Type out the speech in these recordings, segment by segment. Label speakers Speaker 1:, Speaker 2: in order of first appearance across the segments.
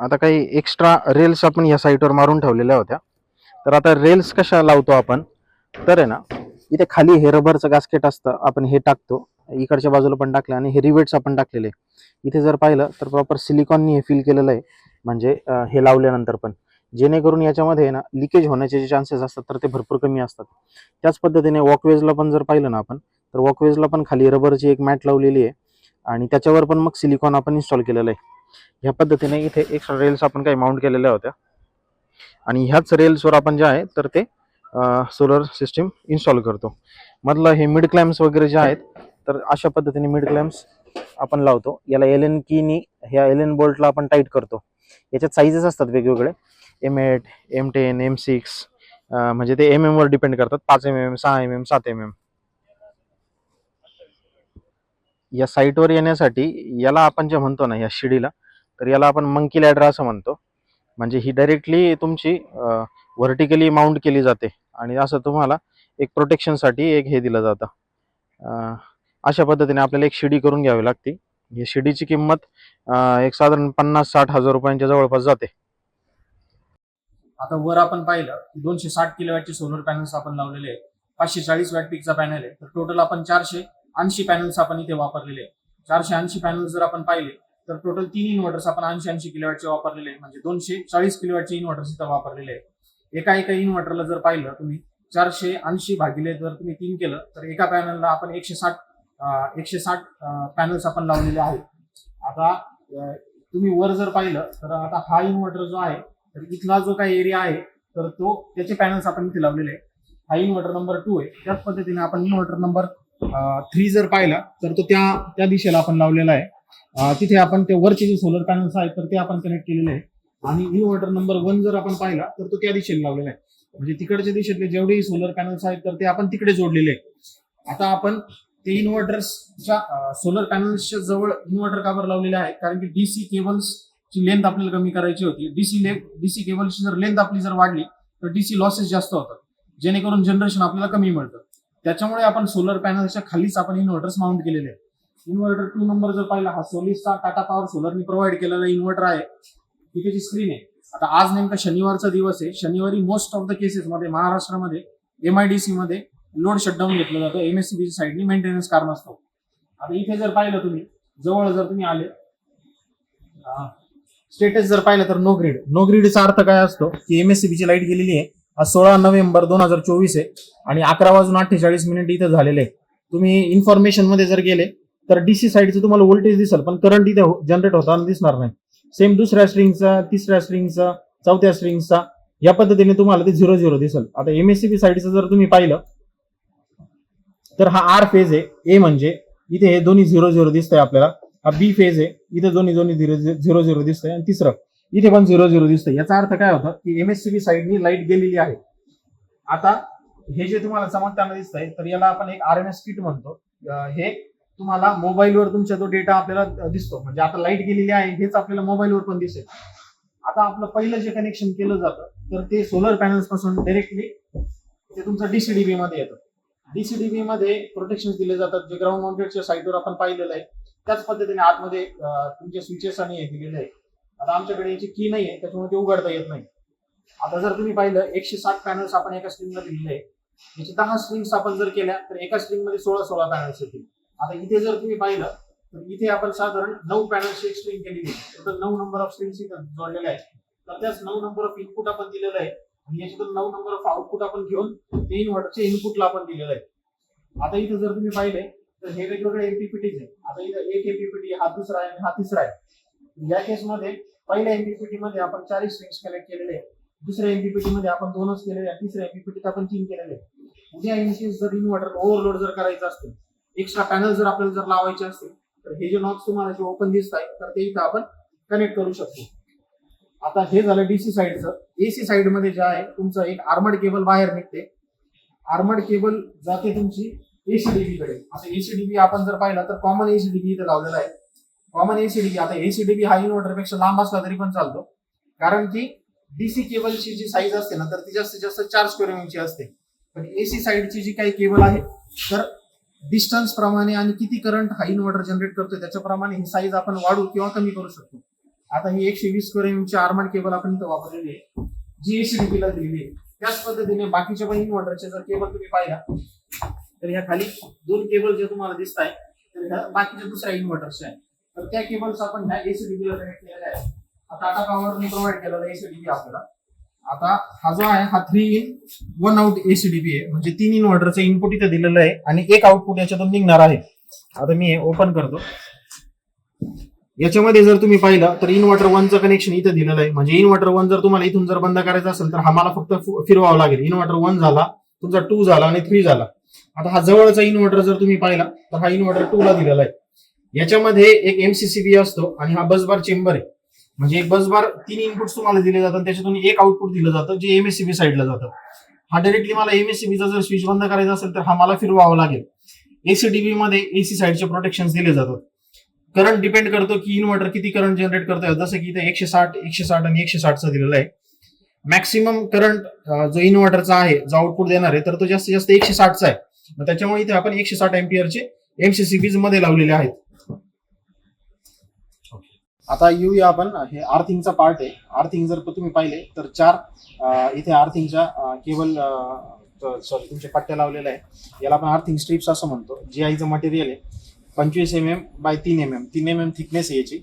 Speaker 1: आता काही extra rails आपण या साईटवर मारून ठेवलेल्या होत्या. तर आता रेल्स कशा लावतो आपण? तर आहे ना इथे खाली हे रबरचं गास्केट असतं आपण हे टाकतो. इकडच्या बाजूला पण टाकलं आणि हे रिवेट्स आपण टाकलेले इथे जर पाहिलं तर प्रॉपर सिलिकॉननी हे फिल केलेलं आहे. म्हणजे हे लावल्यानंतर पण. जेणेकरून याच्यामध्ये आहे ना लिकेज होण्याचे जे चान्सेस असतात तर ते भरपूर कमी असतात. त्याच पद्धतीने वॉकवेजला पण जर पाहिलं ना आपण तर वॉकवेजला पण खाली रबरची एक मॅट लावलेली आहे. आणि त्याच्यावर पण मग सिलिकॉन आपण इन्स्टॉल केलेलं आहे. ह्या पद्धतीने इथे एक्स्ट्रा रेल्स आपण काही माउंट केलेल्या होत्या. आणि ह्याच रेल्सवर आपण जे आहे तर ते सोलर सिस्टीम इन्स्टॉल करतो. मधलं हे मिड क्लॅम्प्स वगैरे जे आहेत तर अशा पद्धतीने मिड क्लॅम्प्स आपण लावतो. याला एल एन कीनी ह्या एल एन बोल्टला आपण टाईट करतो. याच्यात साईजेस असतात वेगवेगळे. M eight M ten M six म्हणजे ते एम एमवर डिपेंड करतात. पाच एम एम सहा एम एम सात एम एम या साईटवर येण्यासाठी याला आपण जे म्हणतो ना या शिडीला तर याला आपण मंकी लॅडर असं म्हणतो. म्हणजे ही डायरेक्टली तुमची व्हर्टिकली माउंट केली जाते आणि असं तुम्हाला एक प्रोटेक्शनसाठी एक हे दिलं जातं. अशा पद्धतीने आपल्याला एक शिडी करून घ्यावी लागते. ही शिडीची किंमत एक साधारण पन्नास साठ हजार रुपयांच्या जवळपास जाते.
Speaker 2: आता वर आपण पाहिलं की दोनशे साठ किलोवॅटचे सोलर पॅनल्स आपण लावलेले आहेत. पाचशे चाळीस वॅट पीकचा पॅनल आहे. तर टोटल आपण चारशे ऐंशी पॅनल्स आपण इथे वापरलेले चारशे ऐंशी पॅनल्स जर आपण पाहिले तर टोटल तीन इन्व्हर्टर्स आपण ऐंशी ऐंशी किलोवॅटचे वापरलेले म्हणजे दोनशे चाळीस किलोवॅटचे इन्व्हर्टर्स इथं वापरलेले आहेत. एका एका इन्व्हर्टरला जर पाहिलं तुम्ही चारशे ऐंशी भागिले जर तुम्ही तीन केलं तर एका पॅनलला आपण एकशे साठ एकशे साठ पॅनल्स आपण लावलेले आहेत. आता तुम्ही वर जर पाहिलं तर आता हा इन्व्हर्टर जो आहे तर इथला जो काही एरिया आहे तर तो त्याचे पॅनल्स आपण इथे लावलेले आहे हा इन्व्हर्टर नंबर टू आहे. त्याच पद्धतीने आपण इन्व्हर्टर नंबर थ्री जर पाहिला तर तो त्या त्या दिशेला आपण लावलेला आहे. तिथे आपण ते वरचे जे सोलर पॅनल्स आहेत तर ते आपण कनेक्ट केलेले आहे आणि इन्व्हर्टर नंबर वन जर आपण पाहिला तर तो त्या दिशेला लावलेला आहे. म्हणजे तिकडच्या दिशेतले जेवढेही सोलर पॅनल्स आहेत तर ते आपण तिकडे जोडलेले आहे आता आपण ते इन्व्हर्टर्सच्या सोलर पॅनल्सच्या जवळ इन्व्हर्टर कावर लावलेले आहेत कारण की डीसी केबल्सची लेंथ आपल्याला कमी करायची होती. डीसी ले डीसी केबलची जर लेंथ आपली जर वाढली तर डीसी लॉसेस जास्त होतात. जेणेकरून जनरेशन आपल्याला कमी मिळतं. त्याच्यामुळे आपण सोलर पॅनलच्या खालीच आपण इन्व्हर्टर्स माउंट केलेले आहेत. इन्व्हर्टर टू नंबर जर पाहिला हा सोलिसचा टाटा पॉवर सोलरनी प्रोव्हाइड केलेला इन्व्हर्टर आहे. ही त्याची स्क्रीन आहे. आता आज नेमका शनिवारचा दिवस आहे. शनिवारी मोस्ट ऑफ द केसेसमध्ये महाराष्ट्रामध्ये एमआयडीसी मध्ये लोड शटडाऊन घेतलं जातं. एमएससीबीच्या साईडनी मेंटेनन्स कारण असतो. आता इथे जर पाहिलं तुम्ही जवळ जर तुम्ही आले स्टेटस जर पाहिलं तर नो ग्रीड नो ग्रीडचा अर्थ काय असतो? की एमएससीबीची लाइट गेलेली आहे. आज सोळा नोव्हेंबर दोन हजार चोवीस आहे आणि अकरा वाजून अठ्ठेचाळीस मिनिट इथं झालेले आहे. तुम्ही इन्फॉर्मेशनमध्ये जर गेले तर डीसी साईडचं तुम्हाला व्होल्टेज दिसेल पण करंट इथे हो- जनरेट होताना दिसणार नाही. सेम दुसऱ्या स्ट्रिंगचा तिसऱ्या स्ट्रिंगचा चौथ्या स्ट्रिंगचा या पद्धतीने तुम्हाला ते झिरो झिरो दिसेल. आता एमएससीबी साईडचं जर तुम्ही पाहिलं तर हा आर फेज आहे. ए म्हणजे इथे हे दोन्ही झिरो झिरो दिसतंय आपल्याला. हा बी फेज आहे. इथे दोन्ही दोन्ही झिरो झिरो झिरो दिसतंय. आणि तिसरं इथे पण झिरो झिरो दिसतं याचा अर्थ काय होतं की एमएससीबी साईडनी लाइट गेलेली आहे. आता हे जे तुम्हाला चमकताना दिसतंय तर याला आपण एक आर एम एस किट म्हणतो. हे तुम्हाला मोबाईलवर तुमचा तो डेटा आपल्याला दिसतो म्हणजे आता लाइट गेलेली आहे हेच आपल्याला मोबाईलवर पण दिसेल. आता आपलं पहिलं जे कनेक्शन केलं जातं तर ते सोलर पॅनल्सपासून डायरेक्टली ते तुमचं डीसीडीबी मध्ये येतं. डीसीडीबी मध्ये प्रोटेक्शन दिले जातात जे ग्राउंड माउंटेडच्या साईटवर आपण पाहिलेलं आहे. त्याच पद्धतीने आतमध्ये तुमचे स्विचेस आणि हे दिलेले आहे. आता आमच्याकडे याची की नाही आहे त्याच्यामुळे ते उघडता येत नाही. आता जर तुम्ही पाहिलं एकशे साठ पॅनल्स आपण एका स्ट्रिंगला दिलेले आहे याचे दहा स्ट्रिंग्स आपण जर केल्या तर एका स्ट्रिंगमध्ये सोळा सोळा पॅनल्स येतील. आता इथे जर तुम्ही पाहिलं तर इथे आपण साधारण नऊ पॅनल्सची एक स्ट्रिंग केलेली आहे नऊ नंबर ऑफ स्ट्रिंग्स इथं जोडलेले आहेत. तर त्याच नऊ नंबर ऑफ इनपुट आपण दिलेलं आहे. आणि याच्यातून नऊ नंबर ऑफ आउटपुट आपण घेऊन ते इन्व्हर्टरचे इनपुटला आपण दिलेलं आहे. आता इथे जर तुम्ही पाहिले तर हे वेगवेगळे एमपीपीटीज आहे आता इथं एक एमपीपीटी हा दुसरा आहे आणि हा तिसरा आहे. या केसमध्ये पहिल्या एमबीपीटी मध्ये आपण चाळीस स्ट्रिंग्स कनेक्ट केलेले आहे दुसऱ्या एमबीपीटी मध्ये आपण दोनच केलेले तिसऱ्या एमबीपीटीत आपण तीन केलेले आहे उद्या इन जर इन्व्हर्टर ओव्हरलोड जर करायचं असतं एक्स्ट्रा पॅनल जर आपल्याला जर लावायचे असतील तर हे जे नॉक्स तुम्हाला जे ओपन दिसत आहे तर ते इथं आपण कनेक्ट करू शकतो. आता हे झालं डीसी साईडचं एसी साईडमध्ये जे आहे तुमचं एक आर्मड केबल बाहेर निघते. आर्मड केबल जाते तुमची एसीडीबी कडे. आता एसीडीबी आपण जर पाहिला तर कॉमन एसीडीबी इथे लावलेला आहे. कॉमन एसीडीबी आता एसीडीबी हा इन्व्हर्टरपेक्षा लांब असला तरी पण चालतो. कारण की डीसी केबलची जी साईज असते ना तर ती जास्तीत जास्त चार स्क्वेअर इंची असते. पण एसी साईडची जी काही केबल आहे तर डिस्टन्स प्रमाणे आणि किती करंट हा इन्व्हर्टर जनरेट करतोय त्याच्याप्रमाणे ही साईज आपण वाढू किंवा कमी करू शकतो. आता ही एकशे वीस स्क्वेअर इंची ची केबल आपण इथं वापरलेली आहे जी एसीडीपी ला दिलेली आहे. त्याच पद्धतीने बाकीच्या पण इन्व्हर्टरच्या जर केबल तुम्ही पाहिला तर ह्या खाली दोन केबल जे तुम्हाला दिसत आहे तर ह्या बाकीच्या दुसऱ्या इन्व्हर्टरच्या आहे तर त्या केबल्स आपण ह्या एसीडीपी कनेक्ट केलेल्या आहेत. हा टाटा पॉवरने प्रोव्हाइड केलेला एसीडीबी आपल्याला. आता हा जो आहे हा three in one out ACDP आहे. म्हणजे तीन इन्व्हर्टरचं इनपुट इथे दिलेलं आहे आणि एक आउटपुट याच्यातून निघणार आहे. आता मी हे ओपन करतो. याच्यामध्ये जर तुम्ही पाहिलं तर इन्व्हर्टर वनचं कनेक्शन इथं दिलेलं आहे. म्हणजे इन्व्हर्टर वन जर तुम्हाला इथून जर बंद करायचं असेल तर हा मला फक्त फिरवावं लागेल. इन्व्हर्टर वन झाला तुमचा टू झाला आणि थ्री झाला. आता हा जवळचा इन्व्हर्टर जर तुम्ही पाहिला तर हा इन्व्हर्टर टू ला दिलेला आहे. याच्यामध्ये एक एमसीसीबी असतो आणि हा बसबार चेंबर आहे. म्हणजे एक बसबार तीन इनपुट्स तुम्हाला दिले जातात त्याच्यातून एक आउटपुट दिलं जातं जे एमएससीबी साईडला जातं. हा डायरेक्टली मला एमएससीबीचा जर स्विच बंद करायचा असेल तर हा मला फिरवावा लागेल. एसीडीबी मध्ये एसी साईडचे प्रोटेक्शन दिले जातात. करंट डिपेंड करतो की इन्व्हर्टर किती करंट जनरेट करतोय. जसं की इथे एकशे साठ एकशे साठ आणि एकशे साठचा दिलेला आहे. मॅक्सिमम करंट जो इन्व्हर्टरचा आहे जो आउटपुट देणार आहे तर तो जास्तीत जास्त एकशे साठचा आहे. मग त्याच्यामुळे इथे आपण एकशे साठ एमपीआरचे एमसीसीबीजमध्ये लावलेले आहेत. आता येऊया आपण. हे आर्थिंगचा पार्ट आहे. आर्थिंग जर तुम्ही पाहिले तर चार इथे आर्थिंगच्या केबल सॉरी तुमचे पट्ट्या लावलेल्या आहे याला आपण आर्थिंग स्ट्रिप्स असं म्हणतो. जी आयचं मटेरियल आहे पंचवीस एम एम बाय तीन एम एम तीन एम एम थिकनेस आहे याची.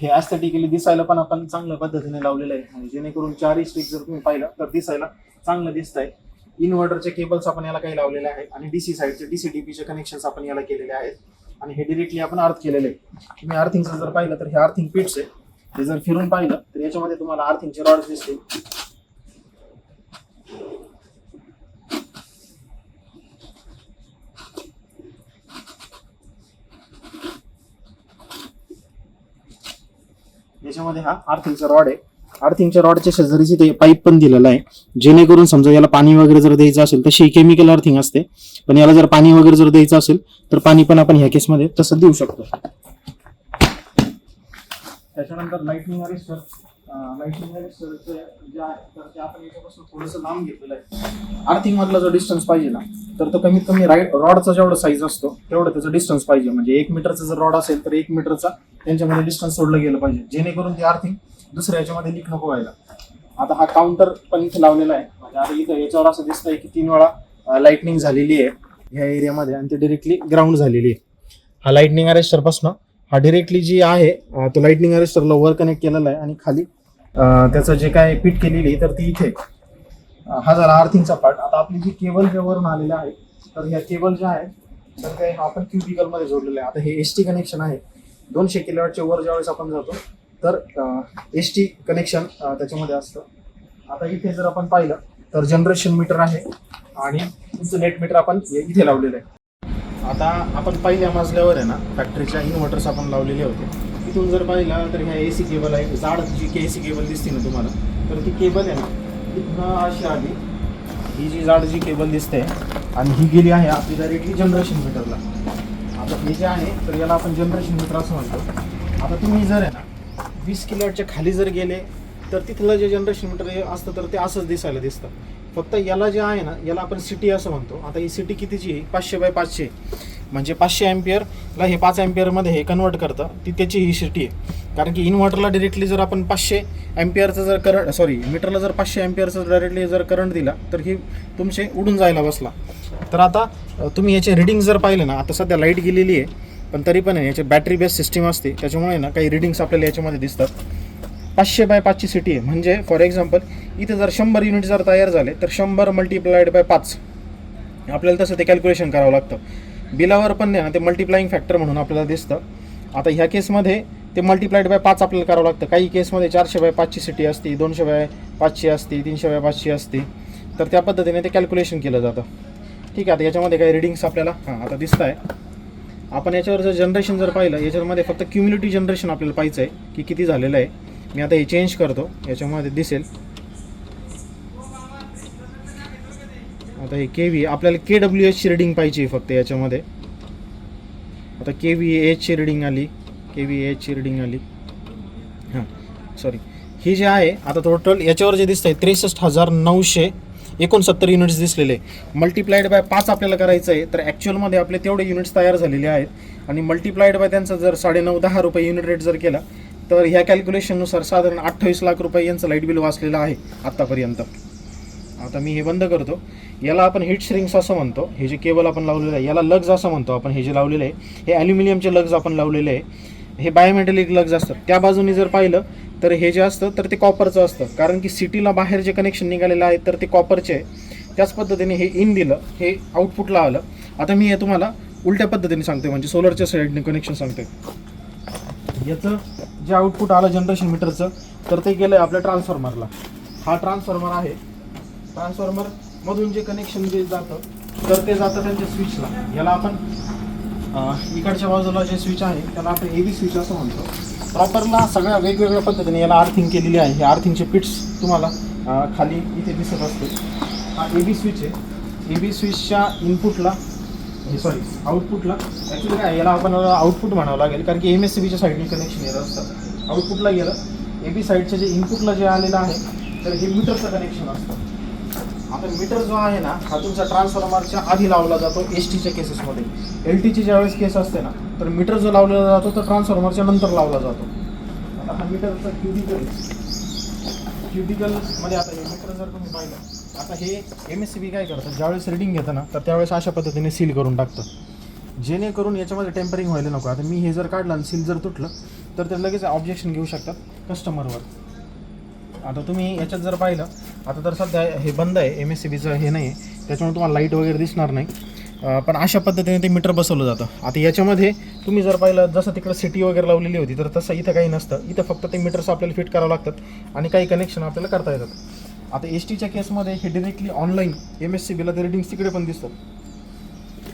Speaker 2: हे ॲस्थेटिकली दिसायला पण आपण चांगल्या पद्धतीने लावलेलं आहे. म्हणजे जेणेकरून चारही स्ट्रिप जर तुम्ही पाहिलं तर दिसायला चांगलं दिसत आहे इन्व्हर्टरचे केबल्स आपण याला काही लावलेले आहेत. आणि डीसी साईडचे डीसी डीपीचे कनेक्शन्स आपण याला केलेले आहेत. आणि हे डिरेक्टली आपण अर्थ केलेले आहे. तुम्ही अर्थिंगचं जर पाहिलं तर हे अर्थिंग पिट्स आहे. हे जर फिरून पाहिलं तर याच्यामध्ये तुम्हाला अर्थिंगचे रॉड्स दिसतील. याच्यामध्ये हा अर्थिंगचा रॉड आहे. आर्थिंगच्या रॉडच्या शेजारीची ते पाईप पण दिलेला आहे. जेणेकरून समजा याला पाणी वगैरे जर द्यायचं असेल तशी केमिकल अर्थिंग असते. पण याला जर पाणी वगैरे जर द्यायचं असेल तर पाणी पण आपण ह्या केसमध्ये तसं देऊ शकतो. त्याच्यानंतर लाईटनिंग अरेस्टर लाइटनिंग अरेस्टर जे आहे तर ते आपण याच्यापासून थोडंसं लांब घेतलेलं आहे. अर्थिंग मधला जो डिस्टन्स पाहिजे ना तर तो कमीत कमी राईट रॉडचा जेवढा साईज असतो तेवढं त्याचं डिस्टन्स पाहिजे. म्हणजे एक मीटरचा जर रॉड असेल तर एक मीटरचा त्यांच्यामध्ये डिस्टन्स सोडलं गेलं पाहिजे. जेणेकरून ते आर्थिंग दुसऱ्या याच्यामध्ये लीक नको व्हायला. आता हा काउंटर पण इथे लावलेला आहे. म्हणजे आता इथं याच्यावर असं दिसतंय की तीन वेळा लाइटनिंग झालेली आहे. ह्या एरियामध्ये आणि ते डिरेक्टली ग्राउंड झालेली आहे. हा लाइटनिंग अरेस्टरपासून हा डिरेक्टली जी आहे तो लाइटनिंग अरेस्टरला वर कनेक्ट केलेला आहे आणि खाली त्याचं जे काय पीठ केलेली आहे तर ती इथे हा झाला आर्थिंगचा पार्ट आता आपली जी केबल जे वरून आलेल्या आहे तर ह्या केबल ज्या आहेत तर ते आपण क्युबिकलमध्ये मध्ये आहे. आता हे एस टी कनेक्शन आहे. दोनशे किलोवॅटच्या वर ज्यावेळेस आपण जातो तर एस टी कनेक्शन त्याच्यामध्ये असतं. आता इथे जर आपण पाहिलं तर जनरेशन मीटर आहे आणि तुमचं नेट मीटर आपण इथे लावलेलं आहे. आता आपण पहिल्या मजल्यावर आहे ना फॅक्टरीच्या इन्व्हर्टर्स आपण लावलेले होते. तिथून जर पाहिलं तर ह्या ए सी केबल आहे. जाड जी के ए सी केबल दिसते ना तुम्हाला तर ती केबल आहे ना इथनं अशी आली. ही जी जाड जी केबल दिसते आणि ही गेली आहे आपली डायरेक्टली जनरेशन मीटरला आता हे जे आहे तर याला आपण जनरेशन मीटर असं म्हणतो. आता तुम्ही जर आहे ना वीस किलोवॅटच्या खाली जर गेले तर तिथलं जे जनरेशन मीटर असतं तर ते असंच दिसायला दिसतं. फक्त याला जे आहे ना याला आपण सिटी असं म्हणतो. आता ही सिटी कितीची आहे? पाचशे बाय पाचशे म्हणजे पाचशे एम्पियरला हे पाच अँपियरमध्ये हे कन्वर्ट करतं. ती त्याची ही सिटी आहे. कारण की इन्व्हर्टरला डिरेक्टली जर आपण पाचशे अँपियरचं जर करंट सॉरी मीटरला जर पाचशे अँपियरचं डायरेक्टली जर करंट दिला तर ही तुमचे उडून जायला बसला. तर आता तुम्ही याचे रिडिंग जर पाहिले ना आता सध्या लाइट गेलेली आहे. पण तरी पण आहे याची बॅटरी बेस सिस्टीम असते. त्याच्यामुळे ना काही रिडिंग्स आपल्याला याच्यामध्ये दिसतात. पाचशे बाय पाचची सिटी आहे. म्हणजे फॉर एक्झाम्पल इथे जर शंभर युनिट जर तयार झाले तर शंभर मल्टिप्लाइड बाय पाच. आपल्याला तसं ते कॅल्क्युलेशन करावं लागतं. बिलावर पण नाही ना ते मल्टिप्लाईंग फॅक्टर म्हणून आपल्याला दिसतं. आता ह्या केसमध्ये ते मल्टिप्लाईड बाय पाच आपल्याला करावं लागतं. काही केसमध्ये चारशे बाय पाचची सिटी असते दोनशे बाय पाचशे असते तीनशे बाय पाचशे असते. तर त्या पद्धतीने ते कॅल्क्युलेशन केलं जातं. ठीक आहे आता याच्यामध्ये काही रिडिंग्स आपल्याला हां आता दिसत आहे आपण याच्यावर जर जनरेशन जर पाहिलं याच्यामध्ये फक्त क्युम्युनिटी जनरेशन आपल्याला पाहिजे आहे की किती झालेलं आहे. मी आता हे चेंज करतो याच्यामध्ये दिसेल. आता हे के व्ही आपल्याला के डब्ल्यू एचची रिडिंग पाहिजे फक्त याच्यामध्ये. आता के व्ही एचची रिडिंग आली के व्ही एचची रिडिंग आली. हां सॉरी ही जे आहे आता टोटल याच्यावर जे दिसतं आहे त्रेसष्ट हजार नऊशे एकोणसत्तर युनिट्स दिसलेले. मल्टिप्लाइड बाय पाच आपल्याला करायचं आहे तर ॲक्च्युअलमध्ये आपले तेवढे युनिट्स तयार झालेले आहेत. आणि मल्टिप्लाइड बाय त्यांचा जर साडेनऊ दहा रुपये युनिट रेट जर केला तर ह्या कॅल्क्युलेशननुसार साधारण अठ्ठावीस लाख रुपये यांचं लाइट बिल वाचलेलं आहे आत्तापर्यंत आता मी हे बंद करतो. याला आपण हीट श्रिंग्स असं म्हणतो. हे जे केबल आपण लावलेलं आहे याला लग्ज असं म्हणतो आपण. हे जे लावलेलं आहे हे ॲल्युमिनियमचे लग्ज आपण लावलेले आहे. हे बायोमेटॅलिक लग्ज असतात. त्या बाजूने जर पाहिलं तर हे जे असतं तर ते कॉपरचं असतं. कारण की सिटीला बाहेर जे कनेक्शन निघालेलं आहे तर ते कॉपरचे आहे. त्याच पद्धतीने हे इन दिलं हे आउटपुटला आलं. आता मी हे तुम्हाला उलट्या पद्धतीने सांगते म्हणजे सोलरच्या साईडने कनेक्शन सांगते याचं जे आउटपुट आलं जनरेशन मीटरचं तर ते गेलं आपल्या ट्रान्सफॉर्मरला हा ट्रान्सफॉर्मर आहे. ट्रान्सफॉर्मरमधून जे कनेक्शन जे जातं तर ते जातं त्यांच्या स्विचला याला आपण इकडच्या बाजूला जे स्विच आहे त्याला आपण ए बी स्विच असं म्हणतो. प्रॉपरला सगळ्या वेगवेगळ्या पद्धतीने याला आर्थिंग केलेली आहे. हे आर्थिंगचे पिट्स तुम्हाला खाली इथे दिसत असते हा ए बी स्विच आहे. ए बी स्विचच्या इनपुटला हे सॉरी आउटपुटला ॲक्च्युली काय याला आपण आउटपुट म्हणावं लागेल. कारण की एम एस सी बीच्या साईडने कनेक्शन येत असतं. आउटपुटला गेलं. ए बी साईडच्या जे इनपुटला जे आलेलं आहे तर हे मीटरचं कनेक्शन असतं. आता मीटर जो आहे ना हा तुमचा ट्रान्सफॉर्मरच्या आधी लावला जातो एस टीच्या केसेसमध्ये एल टीची ज्यावेळेस केस असते ना तर मीटर जो लावलेला जातो तो ट्रान्सफॉर्मरच्या नंतर लावला जातो. आता हा मीटरचा क्युबिकल क्युबिकलमध्ये आता हे मीटर जर तुम्ही पाहिलं आता हे एम एस सी बी काय करतं? ज्यावेळेस रिडिंग घेतं ना तर त्यावेळेस अशा पद्धतीने सील करून टाकतं. जेणेकरून याच्यामध्ये टेम्परिंग व्हायला नको. आता मी हे जर काढलं आणि सील जर तुटलं तर ते लगेच ऑब्जेक्शन घेऊ शकतात कस्टमरवर आता तुम्ही याच्यात जर पाहिलं आता तर सध्या हे बंद आहे एम एस सी बीचं हे नाही आहे त्याच्यामुळे तुम्हाला लाइट वगैरे दिसणार नाही. पण अशा पद्धतीने ते मीटर बसवलं जातं. आता याच्यामध्ये तुम्ही जर पाहिलं जसं तिकडं सिटी वगैरे लावलेली होती तर तसं इथं काही नसतं. इथं फक्त ते मीटर्स आपल्याला फिट करावं लागतात आणि काही कनेक्शन आपल्याला करता येतात. आता एस टीच्या केसमध्ये हे directly online M S C बीला ते रिडिंग्स तिकडे पण दिसतात.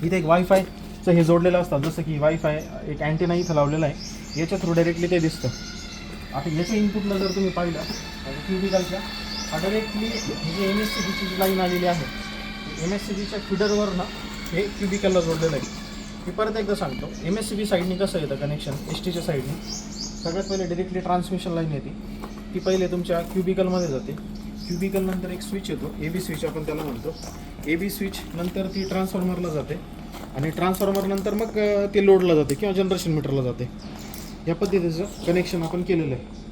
Speaker 2: इथे एक वायफायचं हे जोडलेलं असतं. जसं की वायफाय एक अँटेना इथं लावलेला आहे. याच्या थ्रू डायरेक्टली ते दिसतं. आता ह्याच्या इनपुटला जर तुम्ही पाहिलं क्युबिकलच्या हा डायरेक्टली ही जी एम एस सी बीची जी लाईन आलेली आहे एम एस सी बीच्या फिडरवरनं हे क्युबिकलला जोडलेलं आहे. मी परत एकदा सांगतो एम एस सी बी साईडनी कसं येतं कनेक्शन एस टीच्या साईडनी सगळ्यात पहिले डिरेक्टली ट्रान्समिशन लाईन येते. ती पहिले तुमच्या क्युबिकलमध्ये जाते. क्युबिकल नंतर एक स्विच येतो ए बी स्विच आपण त्याला म्हणतो. ए बी स्विच नंतर ती ट्रान्सफॉर्मरला जाते. आणि ट्रान्सफॉर्मरनंतर मग ते लोडला जाते किंवा जनरेशन मीटरला जाते. या पद्धतीचं कनेक्शन आपण केलेलं आहे.